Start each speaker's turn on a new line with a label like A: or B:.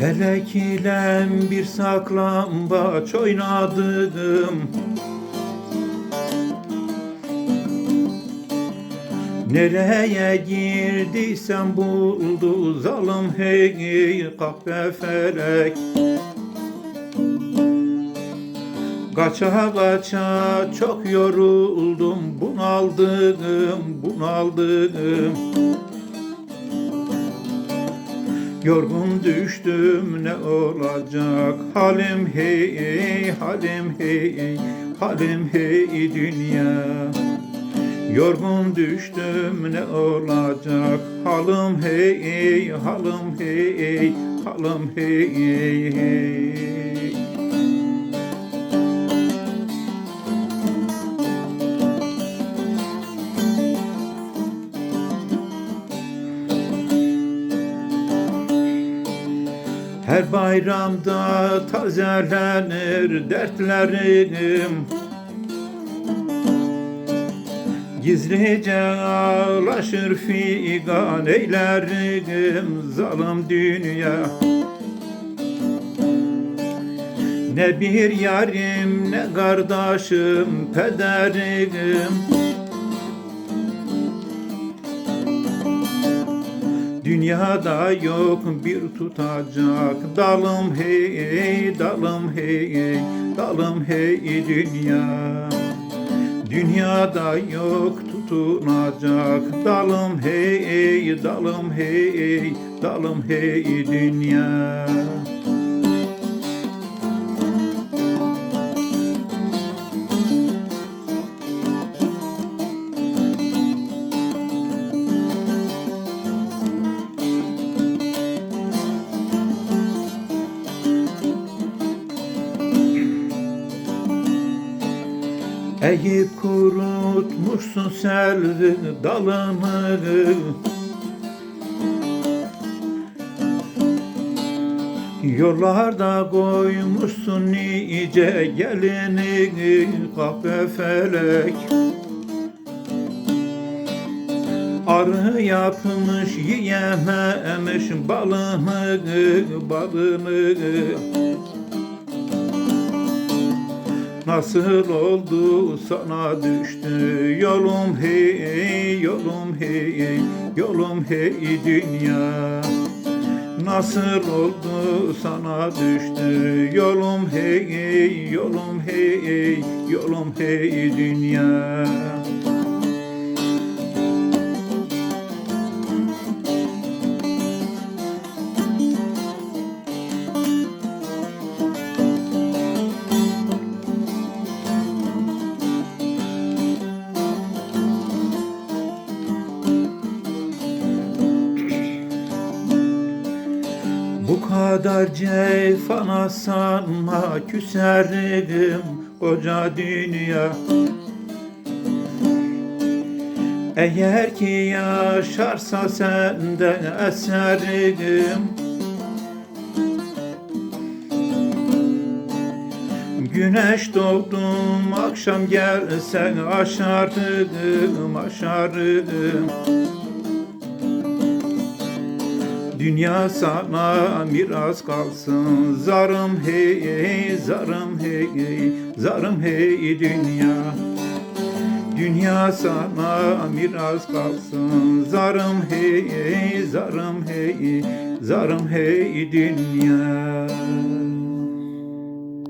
A: Felek bir saklambaç oynadım. Nereye girdiysen buldu zalim hey kahpe felek. Kaça kaça çok yoruldum bunaldım bunaldım. Yorgun düştüm ne olacak? Halim hey halim hey halim hey dünya Yorgun düştüm ne olacak? Halim hey halim hey halim hey hey. Her bayramda tazelenir dertlerim Gizlice ağlaşır figan eylerim zalim dünya. Ne bir yarim ne kardeşim pederim. Dünyada yok bir tutacak dalım hey dalım hey dalım hey dünya Dünyada yok tutunacak. Dalım hey dalım hey dalım hey dünya Eğip kurutmuşsun selvi dalını Yollarda koymuşsun nice gelini kahve felek. Arı yapmış yiyememiş balını balını Nasıl oldu? Sana düştü yolum hey yolum hey yolum hey dünya. Nasıl oldu? Sana düştü yolum hey yolum hey yolum hey dünya Bu kadar cefana sanma küserim koca dünya. Eğer ki yaşarsa senden eserim Güneş doğdum akşam gelsen aşardım aşardım Dünya sana miras kalsın. Zarım hey, zarım hey, zarım hey dünya. Dünya sana miras kalsın. Zarım hey, zarım hey, zarım hey dünya